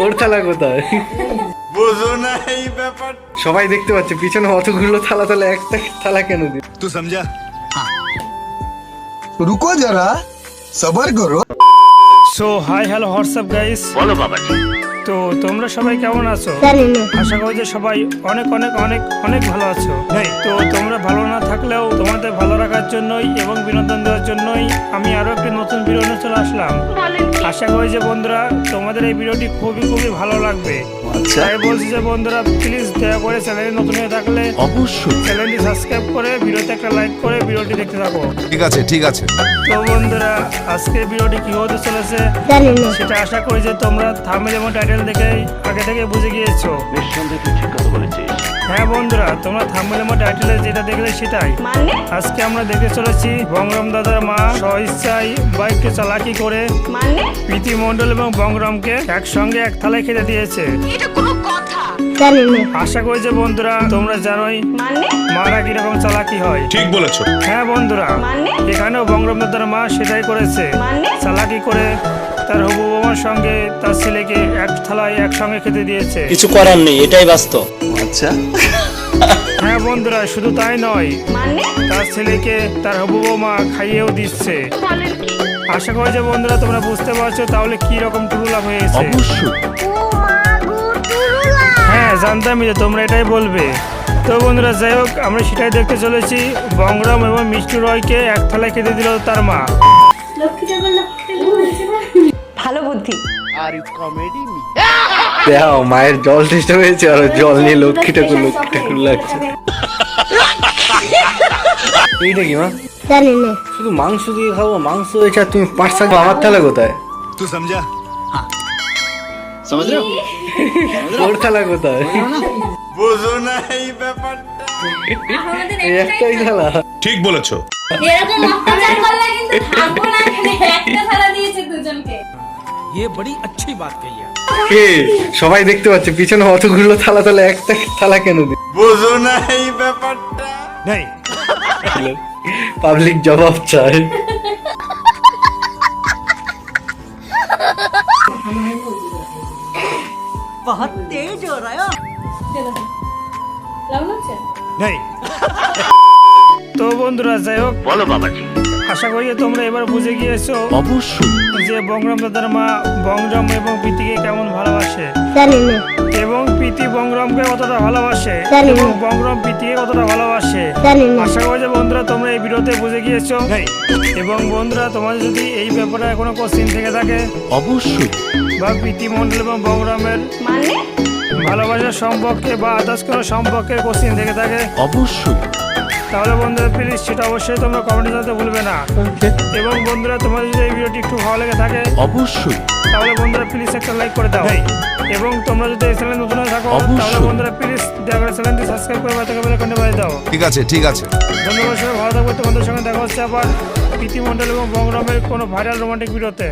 ওর থালা কোথায়? বুঝো না এই ব্যাপার। সবাই দেখতে পাচ্ছে পিছনে অতগুলো থালা একটা থালা কেন সমঝা। হ্যাঁ। রুকো যারা করো। So hi hello what's up guys বলো বাবা তো তোমরা সবাই কেমন আছো? আশা করি যে সবাই অনেক অনেক অনেক অনেক ভালো আছো। হ্যাঁ। তো তোমরা ভালো না থাকলেও তোমাদের ভালো রাখার জন্যই এবং বিনোদন দেওয়ার জন্যই আমি আরও একটি নতুন ভিডিও নিয়ে চলে আসলাম। আশা করি যে বন্ধুরা তোমাদের এই ভিডিওটি খুবই খুবই ভালো লাগবে। তাই বলছি যে বন্ধুরা প্লিজ দয়া করে চ্যানেলে নতুন হয়ে থাকলে অবশ্যই। চ্যানেলটি সাবস্ক্রাইব করে ভিডিওতে একটা লাইক করে ভিডিওটি দেখতে থাকো। ঠিক আছে ঠিক আছে। তো বন্ধুরা আজকের ভিডিওটি কি হতে চলেছে সেটা আশা করি যে তোমরা থামেল এবং টাইটেল দেখেই আগে থেকে বুঝে গিয়েছো। নিঃসন্দেহে ঠিক কথা বলেছিস। হ্যাঁ বন্ধুরা তোমরা থামেল এবং টাইটেলে যেটা দেখলে সেটাই। মানে? আজকে আমরা দেখে চলেছি বংরাম দাদার মা স্বইচ্ছায় বাইকটি চালাকি করে। মানে? প্রীতি মণ্ডল এবং বংরামকে একসঙ্গে এক থালায় খেতে দিয়েছে। এটা কোনো কথা। আশা করি যে বন্ধুরা তোমরা জানোই মানে? মারা কীরকম চালাকি হয়। ঠিক বলেছ। হ্যাঁ বন্ধুরা মানে? এখানেও বংরাম দাদার মা সেটাই করেছে। মানে? চালাকি করে তার হবু বৌমার সঙ্গে তার ছেলেকে এক থালায় একসঙ্গে খেতে দিয়েছে। কিছু করার নেই এটাই বাস্তব। হ্যাঁ বন্ধুরা শুধু তাই নয় মানে? তার ছেলেকে তার হবু বৌমা খাইয়েও দিচ্ছে। আশা করি যে বন্ধুরা তোমরা বুঝতে পারছ তাহলে কি রকম টুরুলা হয়েছে। হ্যাঁ জানতামই যে তোমরা এটাই বলবে। তো বন্ধুরা যাই হোক আমরা সেটাই দেখতে চলেছি। বংরাম এবং মিষ্টি রয়কে এক থালায় খেতে দিল তার মা। ভালো বুদ্ধি। আর কমেডি মি দেখো মায়ের জল টেস্ট হয়েছে আর জল নিয়ে লক্ষ্মী ঠাকুর লক্ষ্মী ঠাকুর লাগছে। এইটা কি মা? জানি না। শুধু মাংস দিয়ে খাব মাংস হয়েছে আর তুমি পাঁচ শাক আমার থালা কোথায়? তুই সমঝা। তোর থালা কোথায়? বোঝো না এই ব্যাপারটা। একটাই থালা। ঠিক বলেছ। এরকম অত্যাচার করলে কিন্তু থাকব না এখানে একটা কে? সবাই দেখতে পাচ্ছে পিছনে অতগুলো থালা থালা একটা থালা কেন দিল? বোঝো না এই ব্যাপারটা। নেই পাবলিক জবাব চায়। লবণ হচ্ছে নেই তো বন্ধুরা যাই হোক বলো বাবাজি আশা করি তোমরা এবার বুঝে গিয়েছো অবশ্যই। যে বংরাম দাদার মা বংরাম এবং প্রীতিকে কেমন ভালোবাসে। এবং প্রীতি বংরামকে কতটা ভালোবাসে এবং বংরাম প্রীতিকে কতটা ভালোবাসে। আশা করি যে বন্ধুরা তোমরা এই ভিডিওতে বুঝে গিয়েছো। এবং বন্ধুরা তোমাদের যদি এই ব্যাপারে কোনো কোশ্চিন থেকে থাকে অবশ্যই। বা প্রীতি মণ্ডল এবং বংরামের মানে? ভালোবাসার সম্পর্কে বা আদার্স কোনো সম্পর্কের কোশ্চিন থেকে থাকে অবশ্যই। তাহলে বন্ধুরা প্লিজ সেটা অবশ্যই তোমরা কমেন্টে জানাতে ভুলবে না। এবং বন্ধুরা তোমাদের যদি এই ভিডিওটি একটু ভালো লেগে থাকে অবশ্যই। তাহলে বন্ধুরা প্লিজ একটা লাইক করে দাও। এবং তোমরা যদি এই চ্যানেল নতুন হয়ে থাকো তাহলে বন্ধুরা প্লিজ দয়া করে চ্যানেলটি সাবস্ক্রাইব করে বাচ্চাকে বেলে কন্টে বাজিয়ে দাও। ঠিক আছে ঠিক আছে। ধন্যবাদ সবাই ভালো থাকবে তোমাদের সঙ্গে দেখা হচ্ছে আবার প্রীতি মণ্ডল এবং বংরামের কোনো ভাইরাল রোমান্টিক ভিডিওতে